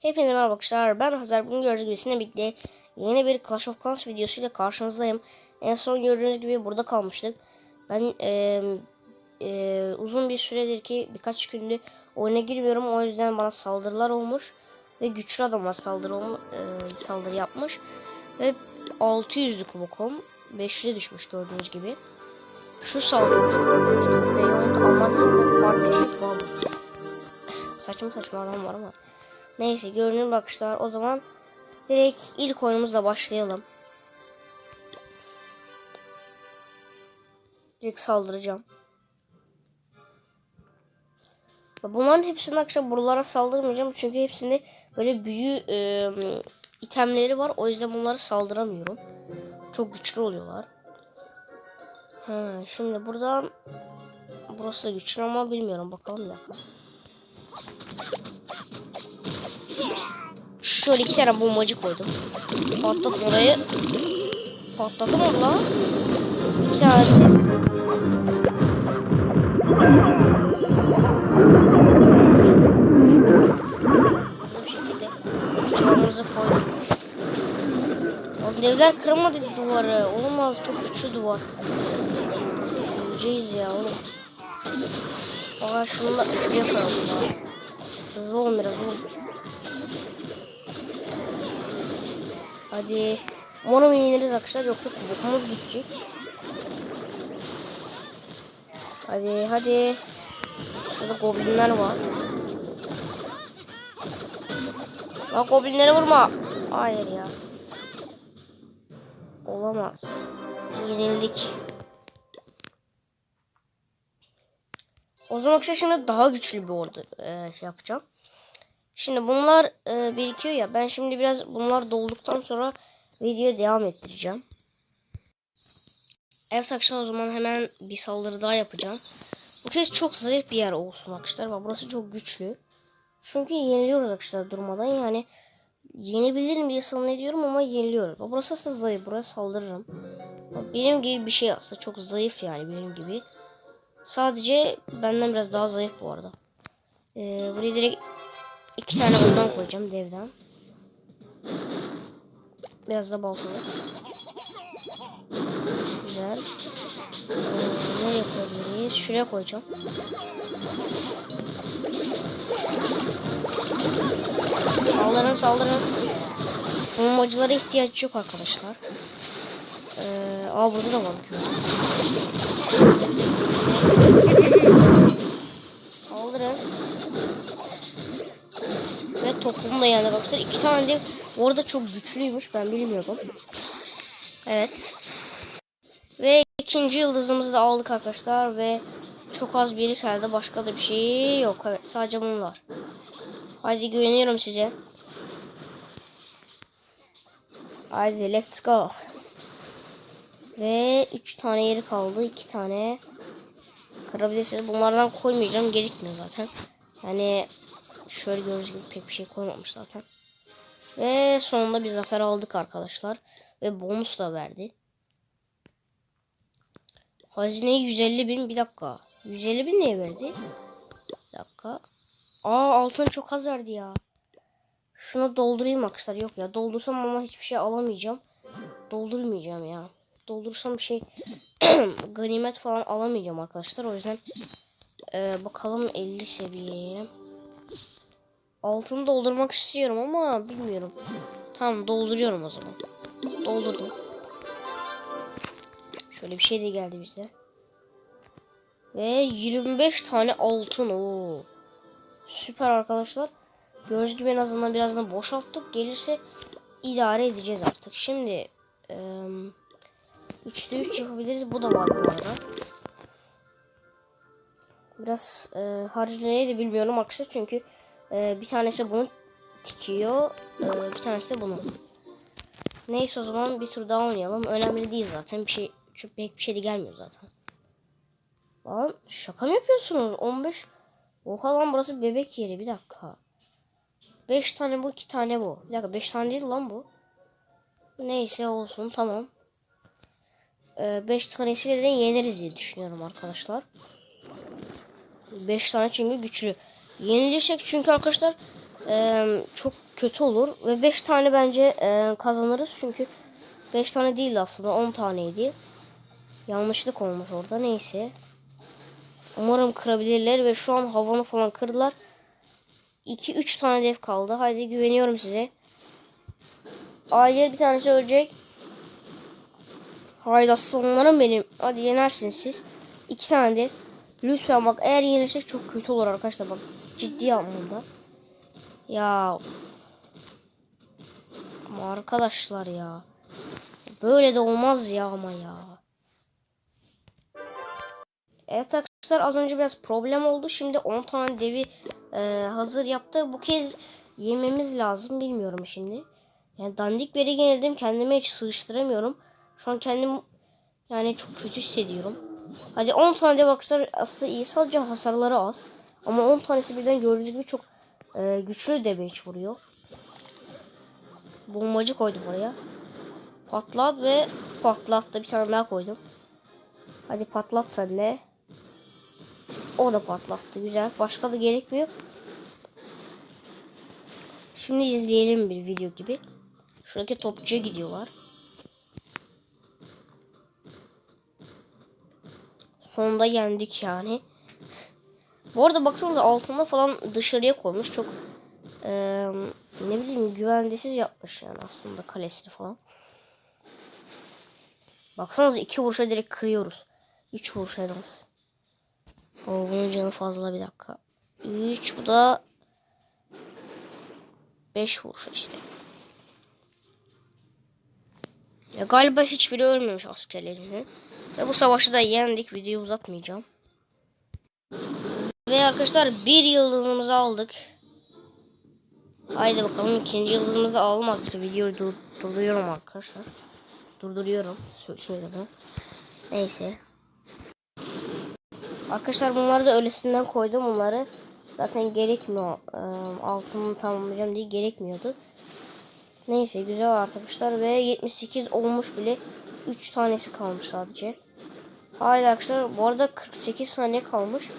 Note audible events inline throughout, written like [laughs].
Hepinize merhaba arkadaşlar. Ben Hazar. Bugün gördüğünüz gibi sizinle birlikte yeni bir Clash of Clans videosuyla karşınızdayım. En son gördüğünüz gibi burada kalmıştık. Ben e, e, uzun bir süredir ki birkaç gündür oyuna girmiyorum. O yüzden bana saldırılar olmuş. Ve güçlü adamlar saldırı, olm- e, saldırı yapmış. Ve 600'lü kubokom. 500'e düşmüş gördüğünüz gibi. Şu saldırmış gördüğünüz gibi. Beyond Amasya ve Partnership [laughs] saçma saçma adam var ama. Neyse görünür bakışlar. O zaman direkt ilk oyunumuzla başlayalım. Direkt saldıracağım. Bunların hepsinin akşam buralara saldırmayacağım. Çünkü hepsinde böyle büyü e, itemleri var. O yüzden bunları saldıramıyorum. Çok güçlü oluyorlar. Ha, şimdi buradan burası da güçlü ama bilmiyorum. Bakalım bir dakika. Şöyle iki tane bombacı koydum. Patlat orayı. Patlatamadı lan. İki tane. Bir şekilde uçağımızı koyduk. O devler kıramadı duvarı. Olmaz çok güçlü duvar. Öleceğiz ya oğlum. Aa şunu şuraya koyalım ya. Hızlı olun biraz oğlum. Hadi. Umarım yeniriz arkadaşlar yoksa kubukumuz gidecek. Hadi hadi. Burada goblinler var. Lan goblinlere vurma. Hayır ya. Olamaz. Yenildik. O zaman şimdi daha güçlü bir ordu e, şey yapacağım. Şimdi bunlar e, birikiyor ya. Ben şimdi biraz bunlar dolduktan sonra videoya devam ettireceğim. Evet arkadaşlar o zaman hemen bir saldırı daha yapacağım. Bu kez çok zayıf bir yer olsun arkadaşlar. Bak burası çok güçlü. Çünkü yeniliyoruz arkadaşlar durmadan. Yani yenebilirim diye zannediyorum ama yeniliyoruz. Bak burası aslında zayıf. Buraya saldırırım. Bak benim gibi bir şey aslında. Çok zayıf yani benim gibi. Sadece benden biraz daha zayıf bu arada. Ee, buraya direkt iki tane bundan koyacağım devden. Biraz da baltalı. Güzel. Ee, nereye koyabiliriz? Şuraya koyacağım. Saldırın saldırın. Bombacılara ihtiyaç yok arkadaşlar. Ee, aa burada da var. Saldırın. Toplum da yanında arkadaşlar. İki tane de orada çok güçlüymüş. Ben bilmiyordum. Evet. Ve ikinci yıldızımızı da aldık arkadaşlar. Ve çok az biri kaldı. Başka da bir şey yok. Evet sadece bunlar. Haydi güveniyorum size. Haydi let's go. Ve 3 tane yeri kaldı. 2 tane kırabilirsiniz. Bunlardan koymayacağım. Gerekmiyor zaten. Yani şöyle gördüğünüz gibi pek bir şey koymamış zaten. Ve sonunda bir zafer aldık arkadaşlar. Ve bonus da verdi. Hazineyi 150 bin. Bir dakika. 150 bin niye verdi? Bir dakika. Aa altın çok az verdi ya. Şunu doldurayım arkadaşlar. Yok ya doldursam ama hiçbir şey alamayacağım. Doldurmayacağım ya. Doldursam bir şey [clears throat] ganimet falan alamayacağım arkadaşlar. O yüzden e, bakalım 50 seviyeye. Altını doldurmak istiyorum ama bilmiyorum. Tamam dolduruyorum o zaman. Doldurdum. Şöyle bir şey de geldi bize. Ve 25 tane altın. Oo. Süper arkadaşlar. Gördüğünüz gibi en azından birazdan boşalttık. Gelirse idare edeceğiz artık. Şimdi e, 3'te 3 yapabiliriz. Bu da var bu arada. Biraz e, harcayı da bilmiyorum arkadaşlar. Çünkü e, bir tanesi bunu tikiyor. E, bir tanesi de bunu. Neyse o zaman bir tur daha oynayalım. Önemli değil zaten. Bir şey çok pek bir şey de gelmiyor zaten. Lan şaka mı yapıyorsunuz? 15 Oha lan burası bebek yeri. Bir dakika. 5 tane bu, 2 tane bu. Bir dakika 5 tane değil lan bu. Neyse olsun tamam. 5 ee, tanesiyle de yeneriz diye düşünüyorum arkadaşlar. 5 tane çünkü güçlü. Yenilirsek çünkü arkadaşlar e, çok kötü olur. Ve 5 tane bence e, kazanırız. Çünkü 5 tane değil aslında 10 taneydi. Yanlışlık olmuş orada. Neyse. Umarım kırabilirler ve şu an havanı falan kırdılar. 2-3 tane dev kaldı. Haydi güveniyorum size. Hayır bir tanesi ölecek. Haydi aslanlarım benim. Hadi yenersiniz siz. İki tane de. Lütfen bak eğer yenilirsek çok kötü olur arkadaşlar bak. Ciddi anlamda. Ya. Ama arkadaşlar ya. Böyle de olmaz ya ama ya. Evet arkadaşlar az önce biraz problem oldu. Şimdi 10 tane devi e, hazır yaptı. Bu kez yememiz lazım. Bilmiyorum şimdi. Yani dandik beri yenildim. Kendime hiç sığıştıramıyorum. Şu an kendim yani çok kötü hissediyorum. Hadi 10 tane dev arkadaşlar aslında iyi. Sadece hasarları az. Ama 10 tanesi birden gördüğünüz gibi çok e, güçlü damage vuruyor. Bombacı koydum oraya. Patlat ve patlattı. Bir tane daha koydum. Hadi patlat sen de. O da patlattı. Güzel. Başka da gerekmiyor. Şimdi izleyelim bir video gibi. Şuradaki topçuya gidiyorlar. Sonunda yendik yani. Bu arada baksanıza altında falan dışarıya koymuş. Çok eee, ne bileyim güvendesiz yapmış yani aslında kalesini falan. Baksanıza iki vuruşa direkt kırıyoruz. Üç vuruş en az. O bunun canı fazla bir dakika. Üç bu da beş vuruş işte. Ya galiba hiçbiri ölmemiş askerlerini. Ve bu savaşı da yendik. Videoyu uzatmayacağım. Ve arkadaşlar bir yıldızımızı aldık. Haydi bakalım ikinci yıldızımızı da arkadaşlar. Videoyu dur durduruyorum arkadaşlar. Durduruyorum. Söyledim. Neyse. Arkadaşlar bunları da öylesinden koydum bunları. Zaten gerekmiyor. Ee, altını tamamlayacağım diye gerekmiyordu. Neyse güzel arkadaşlar ve 78 olmuş bile. 3 tanesi kalmış sadece. Haydi arkadaşlar bu arada 48 saniye kalmış.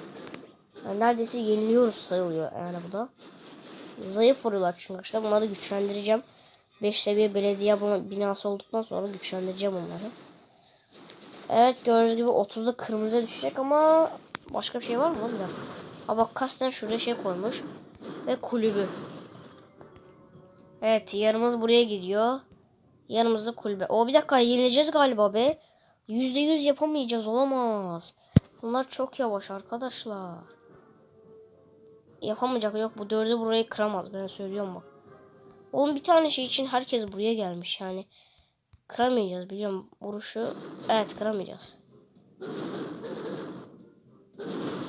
Yani neredeyse yeniliyoruz sayılıyor yani bu da. Zayıf vuruyorlar çünkü arkadaşlar bunları güçlendireceğim. 5 seviye belediye binası olduktan sonra güçlendireceğim onları. Evet gördüğünüz gibi 30'da kırmızıya düşecek ama başka bir şey var mı? Bir dakika. Ha bak kasten şuraya şey koymuş. Ve kulübü. Evet yarımız buraya gidiyor. Yanımızda kulübe. O bir dakika yenileceğiz galiba be. Yüzde yüz yapamayacağız olamaz. Bunlar çok yavaş arkadaşlar. Yapamayacak yok bu dördü burayı kıramaz ben söylüyorum bak. Oğlum bir tane şey için herkes buraya gelmiş yani. Kıramayacağız biliyorum vuruşu. Evet kıramayacağız.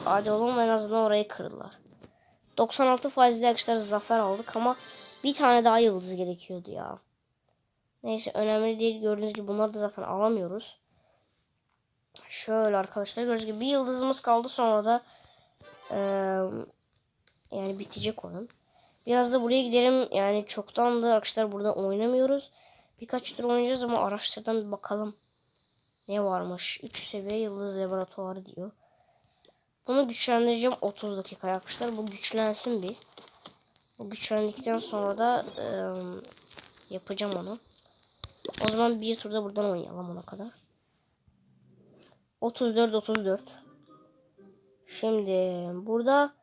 Hadi oğlum en azından orayı kırırlar. 96 faizli arkadaşlar zafer aldık ama bir tane daha yıldız gerekiyordu ya. Neyse önemli değil. Gördüğünüz gibi bunları da zaten alamıyoruz. Şöyle arkadaşlar gördüğünüz gibi bir yıldızımız kaldı sonra da e, yani bitecek oyun. Biraz da buraya gidelim. Yani çoktan da arkadaşlar burada oynamıyoruz. Birkaç tur oynayacağız ama araştırdan bir bakalım. Ne varmış? 3 seviye yıldız laboratuvarı diyor. Bunu güçlendireceğim 30 dakika arkadaşlar. Bu güçlensin bir. Bu güçlendikten sonra da e, yapacağım onu. O zaman bir turda buradan oynayalım ona kadar. 34 34. Şimdi burada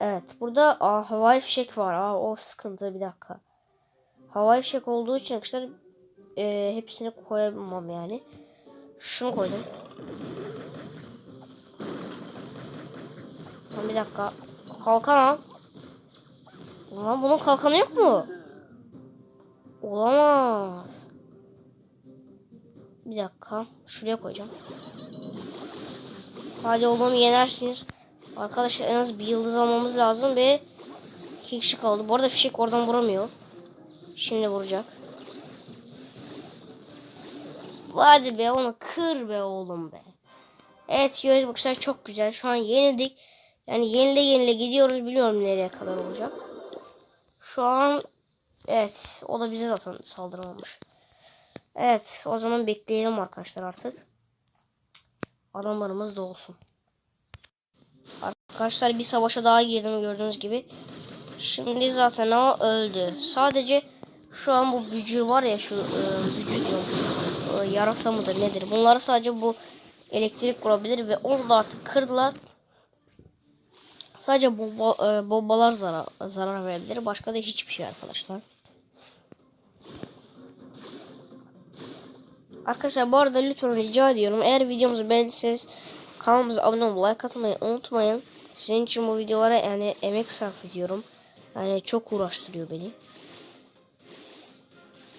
evet burada aa, havai fişek var. Aa, o sıkıntı bir dakika. Havai fişek olduğu için arkadaşlar e, hepsini koyamam yani. Şunu koydum. Lan bir dakika. Kalkan al. Ulan bunun kalkanı yok mu? Olamaz. Bir dakika. Şuraya koyacağım. Hadi oğlum yenersiniz. Arkadaşlar en az bir yıldız almamız lazım ve iki kişi kaldı. Bu arada fişek oradan vuramıyor. Şimdi vuracak. Hadi be onu kır be oğlum be. Evet göz bakışlar çok güzel. Şu an yenildik. Yani yenile yenile gidiyoruz. Biliyorum nereye kadar olacak. Şu an evet o da bize zaten saldırmamış. Evet o zaman bekleyelim arkadaşlar artık. Adamlarımız da olsun. Arkadaşlar bir savaşa daha girdim gördüğünüz gibi. Şimdi zaten o öldü. Sadece şu an bu bücür var ya şu e, bücür. E, yarasa mıdır nedir? Bunları sadece bu elektrik vurabilir ve onu da artık kırdılar. Sadece bomba, e, bombalar zarar, zarar verebilir. Başka da hiçbir şey arkadaşlar. Arkadaşlar bu arada lütfen rica ediyorum. Eğer videomuzu beğendiyseniz kanalımıza abone olmayı, like atmayı unutmayın. Sizin için bu videolara yani emek sarf ediyorum. Yani çok uğraştırıyor beni.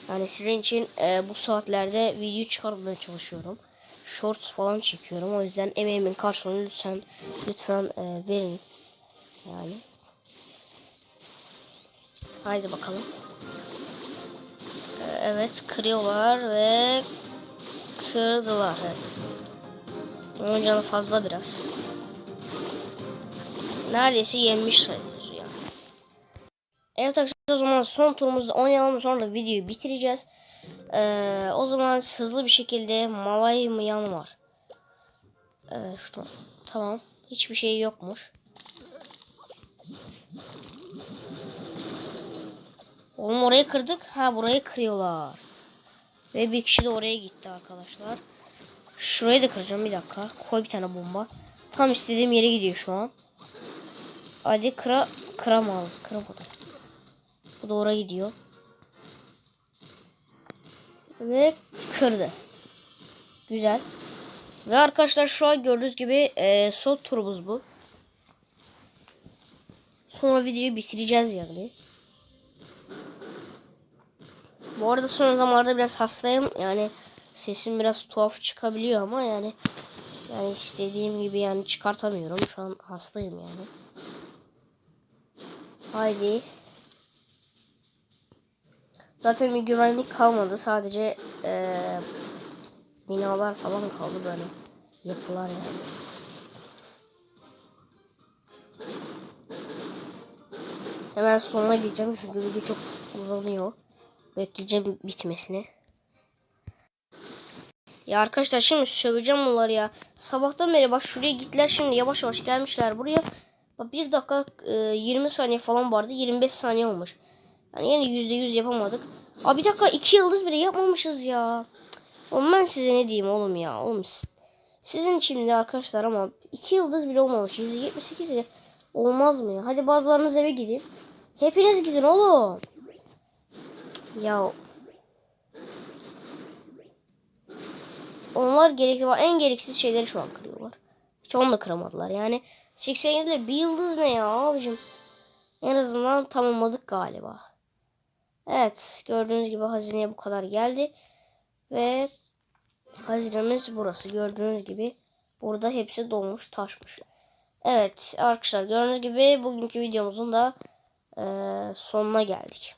Yani sizin için e, bu saatlerde video çıkarmaya çalışıyorum. Shorts falan çekiyorum. O yüzden emeğimin karşılığını lütfen lütfen e, verin. Yani. Haydi bakalım. E, evet kırıyorlar ve kırdılar evet. Onun canı fazla biraz. Neredeyse yenmiş sayılıyoruz yani. Evet arkadaşlar o zaman son turumuzda oynayalım sonra videoyu bitireceğiz. Ee, o zaman hızlı bir şekilde Malay Mıyan var. Ee, şurada. Tamam. Hiçbir şey yokmuş. Oğlum orayı kırdık. Ha burayı kırıyorlar. Ve bir kişi de oraya gitti arkadaşlar. Şurayı da kıracağım bir dakika. Koy bir tane bomba. Tam istediğim yere gidiyor şu an. Hadi kıra kıramadı. Kıramadı. Bu doğru gidiyor. Ve kırdı. Güzel. Ve arkadaşlar şu an gördüğünüz gibi e, son turumuz bu. Sonra videoyu bitireceğiz yani. Bu arada son zamanlarda biraz hastayım. Yani sesim biraz tuhaf çıkabiliyor ama yani yani istediğim gibi yani çıkartamıyorum. Şu an hastayım yani. Haydi. Zaten bir güvenlik kalmadı. Sadece eee, binalar falan kaldı böyle. Yapılar yani. Hemen sonuna gideceğim çünkü video çok uzanıyor. Bekleyeceğim bitmesini. Ya arkadaşlar şimdi söveceğim bunları ya. Sabahtan beri bak şuraya gittiler şimdi yavaş yavaş gelmişler buraya. Bak bir dakika e, 20 saniye falan vardı 25 saniye olmuş. Yani yine yüzde yüz yapamadık. Abi bir dakika iki yıldız bile yapmamışız ya. Oğlum ben size ne diyeyim oğlum ya. Oğlum siz- sizin de arkadaşlar ama iki yıldız bile olmamış. Yüzde yetmiş sekiz ile olmaz mı ya? Hadi bazılarınız eve gidin. Hepiniz gidin oğlum. Ya onlar gerekli var. En gereksiz şeyleri şu an kırıyorlar. Hiç onu da kıramadılar. Yani 87 ile bir yıldız ne ya abicim. En azından tamamladık galiba. Evet gördüğünüz gibi hazineye bu kadar geldi. Ve hazinemiz burası. Gördüğünüz gibi burada hepsi dolmuş taşmış. Evet arkadaşlar gördüğünüz gibi bugünkü videomuzun da eee, sonuna geldik.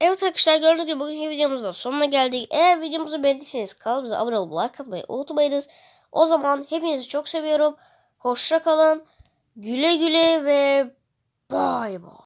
Evet arkadaşlar gördüğünüz gibi bugünkü videomuzun da sonuna geldik. Eğer videomuzu beğendiyseniz kanalımıza abone olup like atmayı unutmayınız. O zaman hepinizi çok seviyorum. Hoşça kalın. Güle güle ve bay bay.